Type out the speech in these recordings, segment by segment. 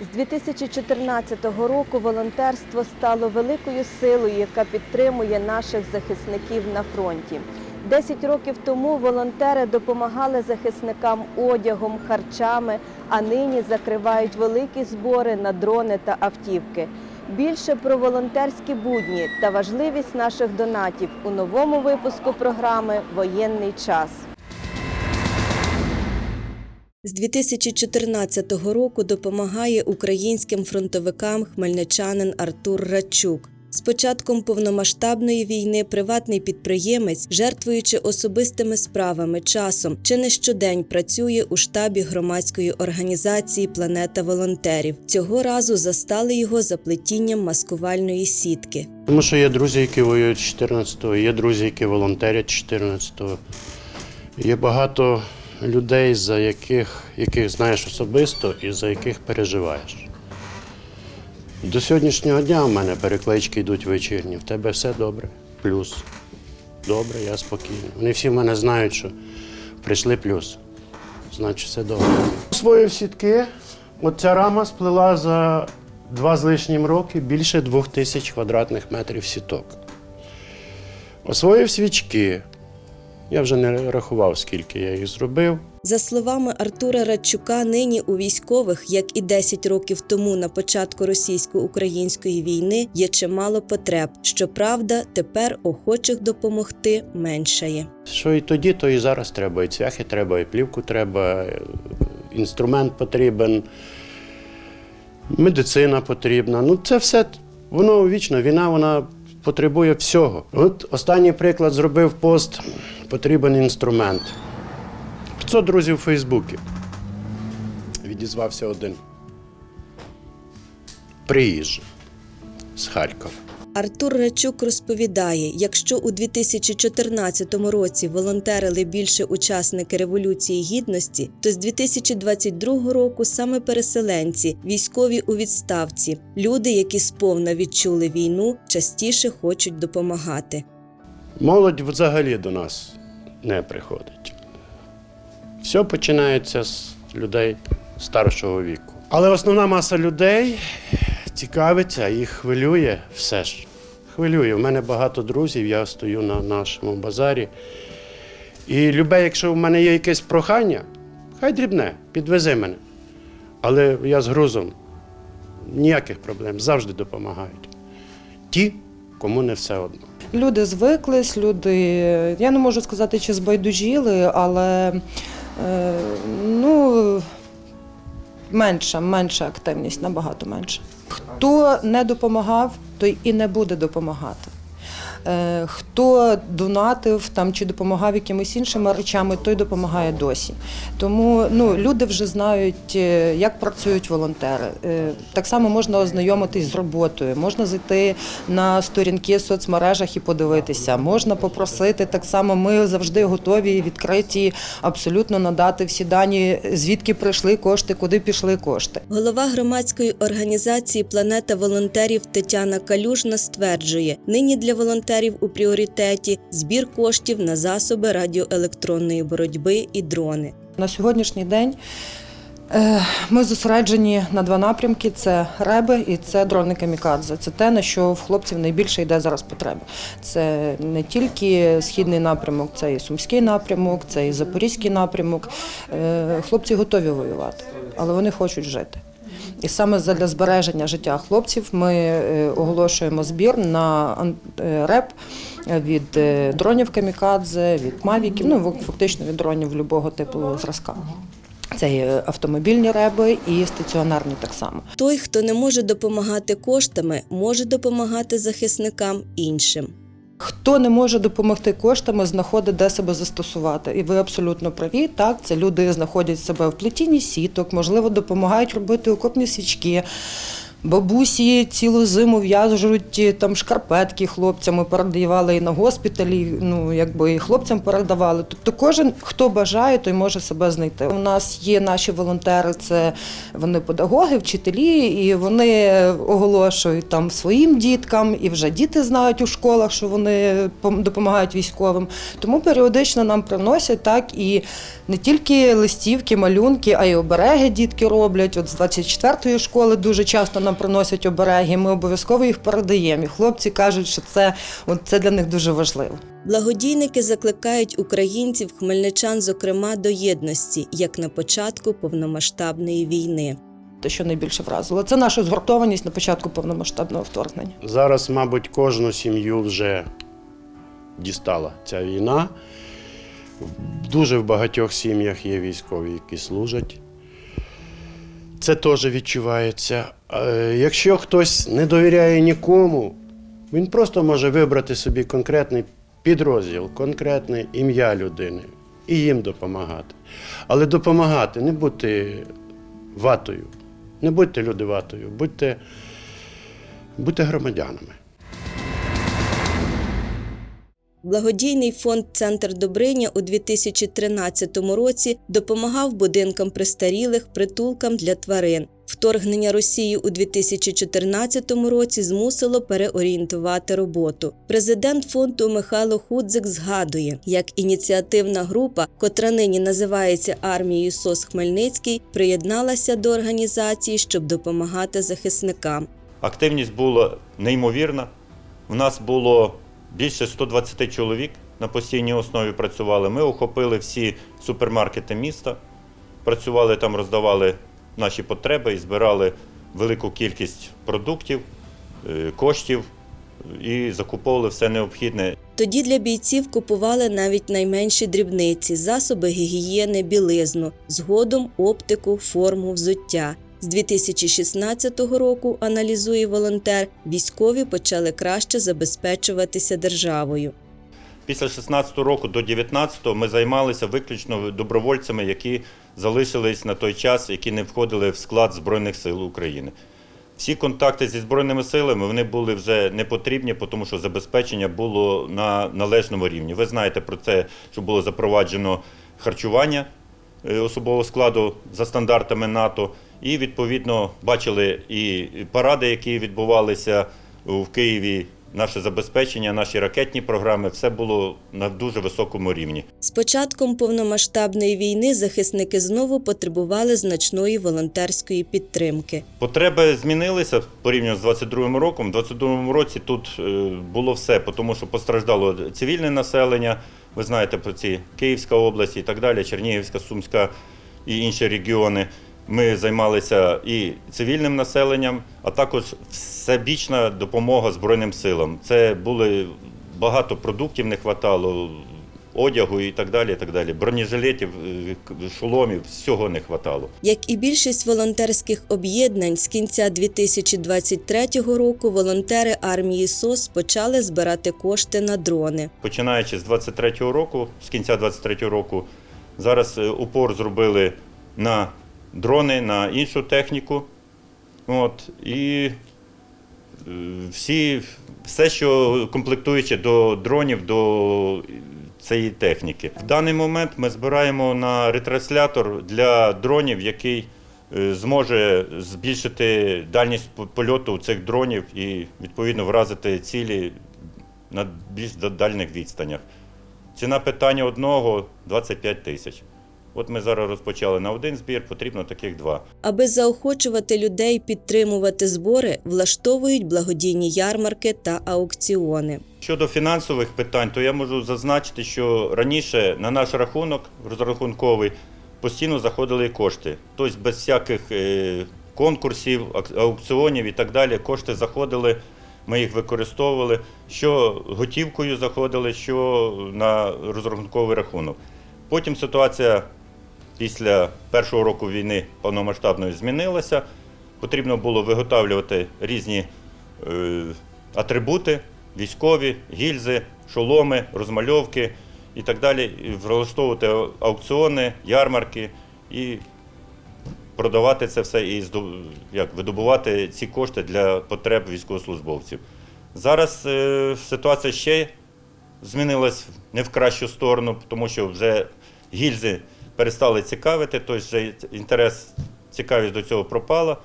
З 2014 року волонтерство стало великою силою, яка підтримує наших захисників на фронті. Десять років тому волонтери допомагали захисникам одягом, харчами, а нині закривають великі збори на дрони та автівки. Більше про волонтерські будні та важливість наших донатів у новому випуску програми Воєнний час. З 2014 року допомагає українським фронтовикам хмельничанин Артур Радчук. З початком повномасштабної війни приватний підприємець, жертвуючи особистими справами, часом чи не щодень працює у штабі громадської організації Планета волонтерів. Цього разу застали його за плетінням маскувальної сітки. Тому що є друзі, які воюють з 14-го, є друзі, які волонтерять з 14-го. Є багато людей, за яких, яких знаєш особисто і за яких переживаєш. До сьогоднішнього дня у мене переклички йдуть вечірні. В тебе все добре. Плюс. Добре, я спокійний. Вони всі в мене знають, що прийшли плюс. Значить, все добре. Освоїв сітки. От ця рама сплела за два з лишнім роки більше двох тисяч квадратних метрів сіток. Освоїв свічки. Я вже не рахував, скільки я їх зробив. За словами Артура Радчука, нині у військових, як і 10 років тому на початку російсько-української війни, є чимало потреб. Щоправда, тепер охочих допомогти меншає. Що і тоді, то і зараз треба. І цвяхи треба, і плівку треба, інструмент потрібен, медицина потрібна. Ну, це все воно вічно. Війна вона потребує всього. От останній приклад зробив пост, потрібен інструмент. 500 друзів у Фейсбуці. Відізвався один. Приїжджа з Харкова. Артур Рачук розповідає, якщо у 2014 році волонтерили більше учасники Революції Гідності, то з 2022 року саме переселенці, військові у відставці, люди, які сповна відчули війну, частіше хочуть допомагати. Молодь взагалі до нас не приходить. Все починається з людей старшого віку. Але основна маса людей цікавиться і хвилює все ж. Хвилює. У мене багато друзів, я стою на нашому базарі. І любе, якщо в мене є якесь прохання, хай дрібне, підвези мене. Але я з грузом ніяких проблем, завжди допомагають. Ті, кому не все одно. Люди звиклись, люди, я не можу сказати, чи збайдужіли, але е, ну, менша, менша активність, набагато менша. Хто не допомагав, той і не буде допомагати. Е, Хто донатив там чи допомагав якимись іншими речами, той допомагає досі. Тому ну, люди вже знають, е, як працюють волонтери. Е, Так само можна ознайомитись з роботою, можна зайти на сторінки в соцмережах і подивитися. Можна попросити так само. Ми завжди готові і відкриті абсолютно надати всі дані, звідки прийшли кошти, куди пішли кошти. Голова громадської організації Планета волонтерів Тетяна Калюжна стверджує, нині для волонтерів у пріоритеті збір коштів на засоби радіоелектронної боротьби і дрони. На сьогоднішній день е, ми зосереджені на два напрямки: це реби і це дрони камікадзе. Це те, на що в хлопців найбільше йде зараз потреба. Це не тільки східний напрямок, це і сумський напрямок, це і запорізький напрямок. Е, Хлопці готові воювати, але вони хочуть жити. І саме для збереження життя хлопців ми е, оголошуємо збір на е, реп від е, дронів камікадзе, від мавіків, ну фактично від дронів будь-якого типу зразка. Це є автомобільні реби і стаціонарні так само. Той, хто не може допомагати коштами, може допомагати захисникам іншим. Хто не може допомогти коштами, знаходить де себе застосувати. І ви абсолютно праві. Так, це люди знаходять себе в плетінні сіток, можливо, допомагають робити окопні свічки. Бабусі цілу зиму в'яжуть е, там шкарпетки хлопцям, ми передавали і на госпіталі, ну якби і хлопцям передавали. Тобто кожен, хто бажає, той може себе знайти. У нас є наші волонтери, це вони педагоги, вчителі, і вони оголошують там своїм діткам, і вже діти знають у школах, що вони допомагають військовим. Тому періодично нам приносять так і не тільки листівки, малюнки, а й обереги дітки роблять. От з 24-ї школи дуже часто нам приносять обереги. Ми обов'язково їх передаємо. І хлопці кажуть, що це, от це для них дуже важливо. Благодійники закликають українців, хмельничан, зокрема, до єдності, як на початку повномасштабної війни. Те, що найбільше вразило, це наша згуртованість на початку повномасштабного вторгнення. Зараз, мабуть, кожну сім'ю вже дістала ця війна. Дуже в багатьох сім'ях є військові, які служать. Це теж відчувається. Е, Якщо хтось не довіряє нікому, він просто може вибрати собі конкретний підрозділ, конкретне ім'я людини і їм допомагати. Але допомагати, не бути ватою. Не будьте люди ватою, будьте, будьте громадянами. Благодійний фонд Центр Добриня у 2013 році допомагав будинкам престарілих, притулкам для тварин. Вторгнення Росії у 2014 році змусило переорієнтувати роботу. Президент фонду Михайло Худзик згадує, як ініціативна група, котра нині називається армією СОС Хмельницький, приєдналася до організації, щоб допомагати захисникам. Активність була неймовірна. У нас було більше 120 чоловік на постійній основі працювали. Ми охопили всі супермаркети міста, працювали там, роздавали наші потреби і збирали велику кількість продуктів, е, коштів і закуповували все необхідне. Тоді для бійців купували навіть найменші дрібниці, засоби гігієни, білизну, згодом оптику, форму, взуття. З 2016 року, аналізує волонтер, військові почали краще забезпечуватися державою. Після 16 року до 19 ми займалися виключно добровольцями, які залишились на той час, які не входили в склад Збройних сил України. Всі контакти зі Збройними силами вони були вже не потрібні, тому що забезпечення було на належному рівні. Ви знаєте про те, що було запроваджено харчування е, особового складу за стандартами НАТО, і відповідно бачили і паради, які відбувалися в Києві. Наше забезпечення, наші ракетні програми все було на дуже високому рівні. З початком повномасштабної війни захисники знову потребували значної волонтерської підтримки. Потреби змінилися порівняно з 22 роком. У 22 році тут е, було все, тому що постраждало цивільне населення. Ви знаєте про ці Київська область і так далі, Чернігівська, Сумська і інші регіони. Ми займалися і цивільним населенням, а також всебічна допомога Збройним силам. Це були багато продуктів не вистачало, одягу і так далі. І так далі. Бронежилетів, е, шоломів, всього не вистачало. Як і більшість волонтерських об'єднань, з кінця 2023 року волонтери армії СОС почали збирати кошти на дрони. Починаючи з 23-го року, з кінця 23-го року, зараз е, упор зробили на дрони, на іншу техніку. От, і е, всі, все, що комплектуюче до дронів, до цієї техніки. В даний момент ми збираємо на ретранслятор для дронів, який е, зможе збільшити дальність польоту цих дронів і відповідно вразити цілі на більш дальних відстанях. Ціна питання одного 25 тисяч. От ми зараз розпочали на один збір, потрібно таких два. Аби заохочувати людей підтримувати збори, влаштовують благодійні ярмарки та аукціони. Щодо фінансових питань, то я можу зазначити, що раніше на наш рахунок розрахунковий постійно заходили кошти. Тобто без всяких е, конкурсів, аукціонів і так далі. Кошти заходили, ми їх використовували, що готівкою заходили, що на розрахунковий рахунок. Потім ситуація після першого року війни повномасштабної змінилася. Потрібно було виготовлювати різні е, атрибути, військові, гільзи, шоломи, розмальовки і так далі, влаштовувати аукціони, ярмарки і продавати це все і як, видобувати ці кошти для потреб військовослужбовців. Зараз е, ситуація ще змінилась не в кращу сторону, тому що вже гільзи перестали цікавити, тобто інтерес, цікавість до цього пропала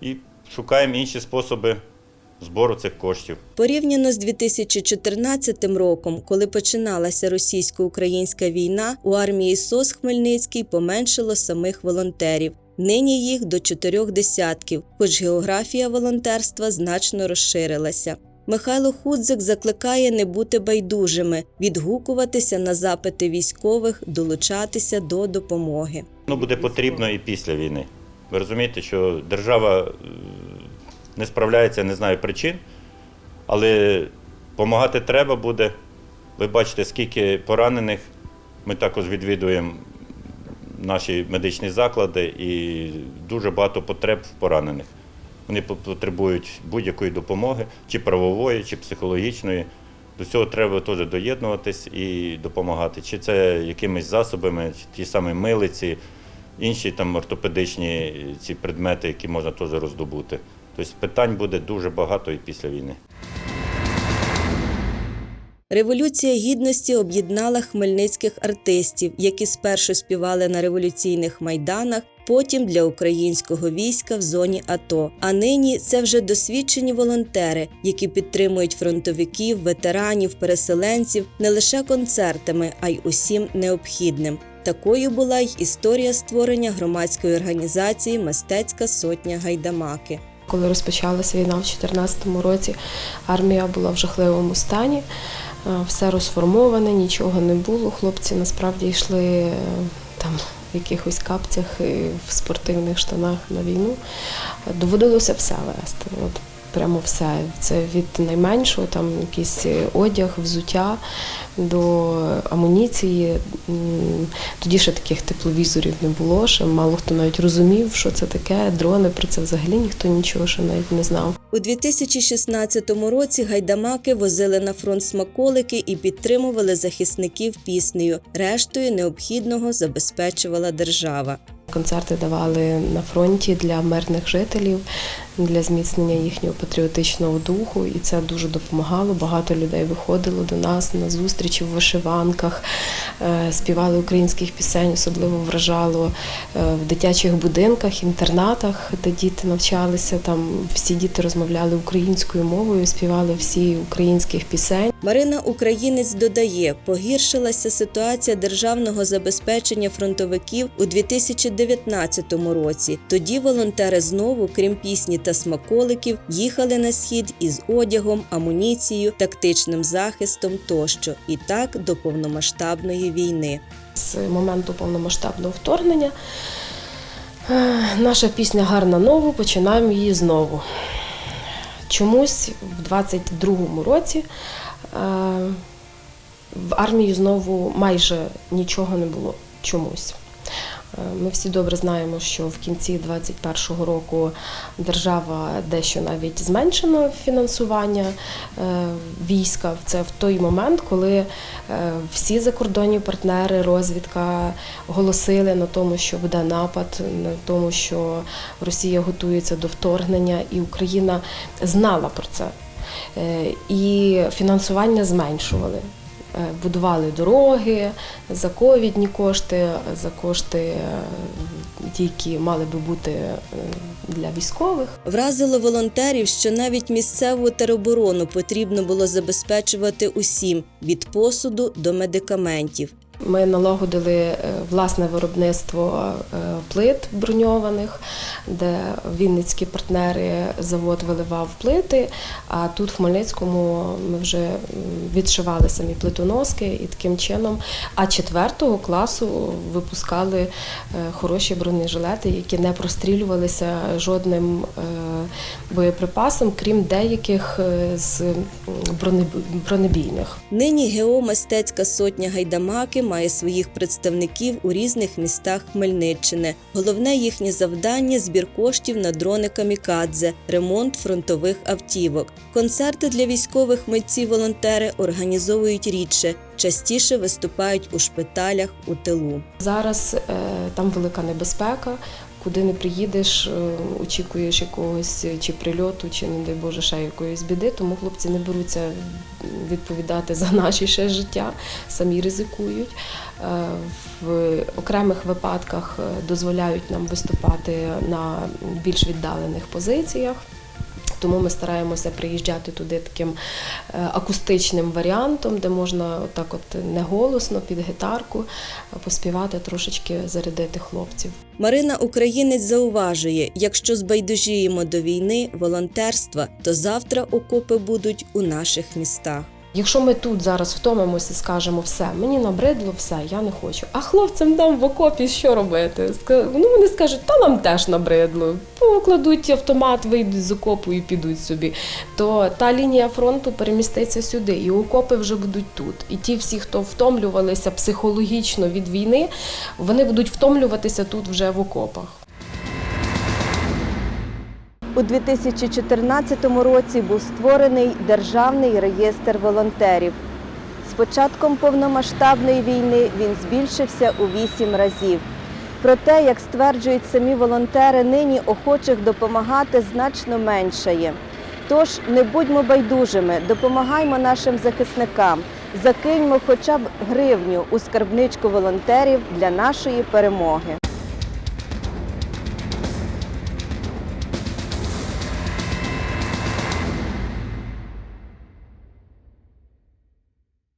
і шукаємо інші способи збору цих коштів. Порівняно з 2014 роком, коли починалася російсько-українська війна, у армії СОС Хмельницький поменшало самих волонтерів. Нині їх до чотирьох десятків, хоч географія волонтерства значно розширилася. Михайло Худзик закликає не бути байдужими, відгукуватися на запити військових, долучатися до допомоги. Воно буде потрібно і після війни. Ви розумієте, що держава е, не справляється, не знаю причин, але допомагати треба буде. Ви бачите, скільки поранених. Ми також відвідуємо наші медичні заклади і дуже багато потреб в поранених. Вони по- потребують будь-якої допомоги, чи правової, чи психологічної. До цього треба теж доєднуватись і допомагати. Чи це якимись засобами, чи ті самі милиці, інші там ортопедичні ці предмети, які можна теж роздобути. Тобто питань буде дуже багато і після війни. Революція гідності об'єднала хмельницьких артистів, які спершу співали на революційних майданах, потім для українського війська в зоні АТО. А нині це вже досвідчені волонтери, які підтримують фронтовиків, ветеранів, переселенців не лише концертами, а й усім необхідним. Такою була й історія створення громадської організації Мистецька сотня гайдамаки. Коли розпочалася війна в 2014 році, армія була в жахливому стані, все розформоване, нічого не було. Хлопці насправді йшли е, там в якихось капцях і в спортивних штанах на війну. Доводилося все вести. От прямо все. Це від найменшого, там якийсь одяг, взуття до амуніції. Тоді ще таких тепловізорів не було, ще мало хто навіть розумів, що це таке. Дрони про це взагалі ніхто нічого ще навіть не знав. У 2016 році гайдамаки возили на фронт смаколики і підтримували захисників піснею. Рештою необхідного забезпечувала держава. Концерти давали на фронті для мирних жителів, для зміцнення їхнього патріотичного духу, і це дуже допомагало. Багато людей виходило до нас на зустрічі в вишиванках, е, співали українських пісень, особливо вражало е, в дитячих будинках, інтернатах, де діти навчалися. Там всі діти розмовляли українською мовою, співали всі українських пісень. Марина Українець додає, погіршилася ситуація державного забезпечення фронтовиків у 2019 році. Тоді волонтери знову, крім пісні та смаколиків, їхали на схід із одягом, амуніцією, тактичним захистом тощо, і так до повномасштабної війни. з моменту повномасштабного вторгнення. е, Наша пісня гарна нову, починаємо її знову. Чомусь в 22-му році е, в армії знову майже нічого не було. Чомусь. Е, Ми всі добре знаємо, що в кінці 2021 року держава дещо навіть зменшено фінансування е, війська. Це в той момент, коли е, всі закордонні партнери, розвідка голосили на тому, що буде напад, на тому, що Росія готується до вторгнення, і Україна знала про це. І фінансування зменшували. Е, Будували дороги за ковідні кошти, за кошти, е, які мали би бути е, для військових. Вразило волонтерів, що навіть місцеву тероборону потрібно було забезпечувати усім від посуду до медикаментів. Ми налагодили е, власне виробництво е, плит броньованих, де вінницькі партнери завод виливав плити. А тут в Хмельницькому ми вже відшивали самі плитоноски і таким чином. А четвертого класу випускали е, хороші бронежилети, які не прострілювалися жодним боєприпасом, крім деяких з бронебійних. Нині ГО Мистецька сотня гайдамаки має своїх представників у різних містах Хмельниччини. Головне їхнє завдання збір коштів на дрони камікадзе, ремонт фронтових автівок. Концерти для військових митці-волонтери організовують рідше, частіше виступають у шпиталях у тилу. Зараз е, там велика небезпека. Куди не приїдеш, е, очікуєш якогось е, чи прильоту, чи, не дай Боже, ще якоїсь біди. Тому хлопці не беруться відповідати за наші ще життя, самі ризикують. Е, В окремих випадках дозволяють нам виступати на більш віддалених позиціях. Тому ми стараємося приїжджати туди таким е, акустичним варіантом, де можна отак от неголосно під гітарку е, поспівати, трошечки зарядити хлопців. Марина Українець зауважує, якщо збайдужіємо до війни, волонтерства, то завтра окопи будуть у наших містах. Якщо ми тут зараз втомимося і скажемо все, мені набридло, все, я не хочу. А хлопцям там в окопі що робити? Ну вони скажуть, та нам теж набридло. Покладуть автомат, вийдуть з окопу і підуть собі. То та лінія фронту переміститься сюди, і окопи вже будуть тут. І ті всі, хто втомлювалися психологічно від війни, вони будуть втомлюватися тут вже в окопах. У 2014 році був створений Державний реєстр волонтерів. З початком повномасштабної війни він збільшився у вісім разів. Проте, як стверджують самі волонтери, нині охочих допомагати значно меншає. Тож не будьмо байдужими, допомагаймо нашим захисникам, закиньмо хоча б гривню у скарбничку волонтерів для нашої перемоги.